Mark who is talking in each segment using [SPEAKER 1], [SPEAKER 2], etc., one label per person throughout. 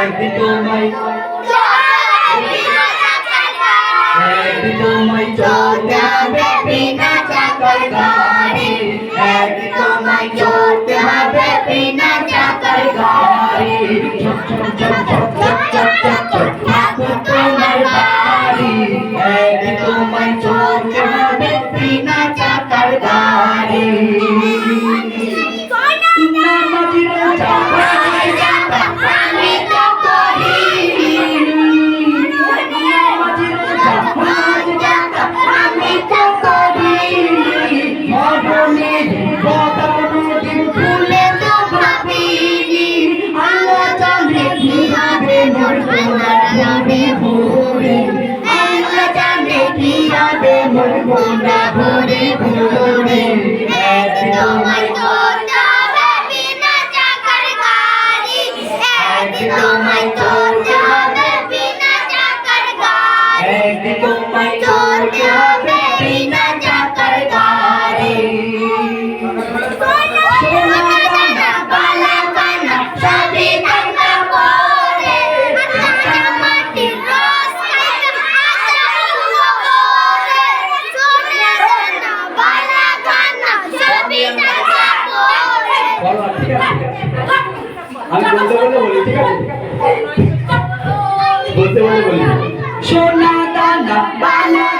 [SPEAKER 1] Happy to my
[SPEAKER 2] Happy to my chota
[SPEAKER 1] baby na chakar gari Happy to my chota baby na chakar gari Chop chop chop chop chop chop chop chop
[SPEAKER 2] chop chop
[SPEAKER 1] chop chop chop chop chop chop chop chop chop chop জানে ভোরে ভোরে এক চলতে হবে বিনা চাকার গাড়ি এক তোমায় চলতে হবে বিনা চাকার গাড়ি
[SPEAKER 2] একদিন তোমায়
[SPEAKER 1] চলতে হবে বিনা
[SPEAKER 2] ঠিক আছে বলতে বলতে বলি সোনা দানা বালা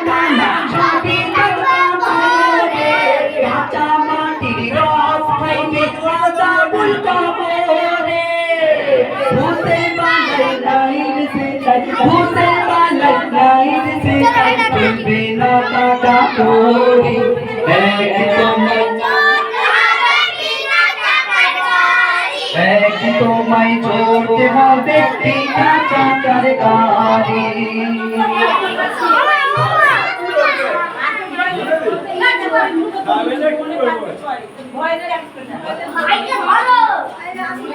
[SPEAKER 2] বিনা চাকার গাড়ি
[SPEAKER 3] ভালো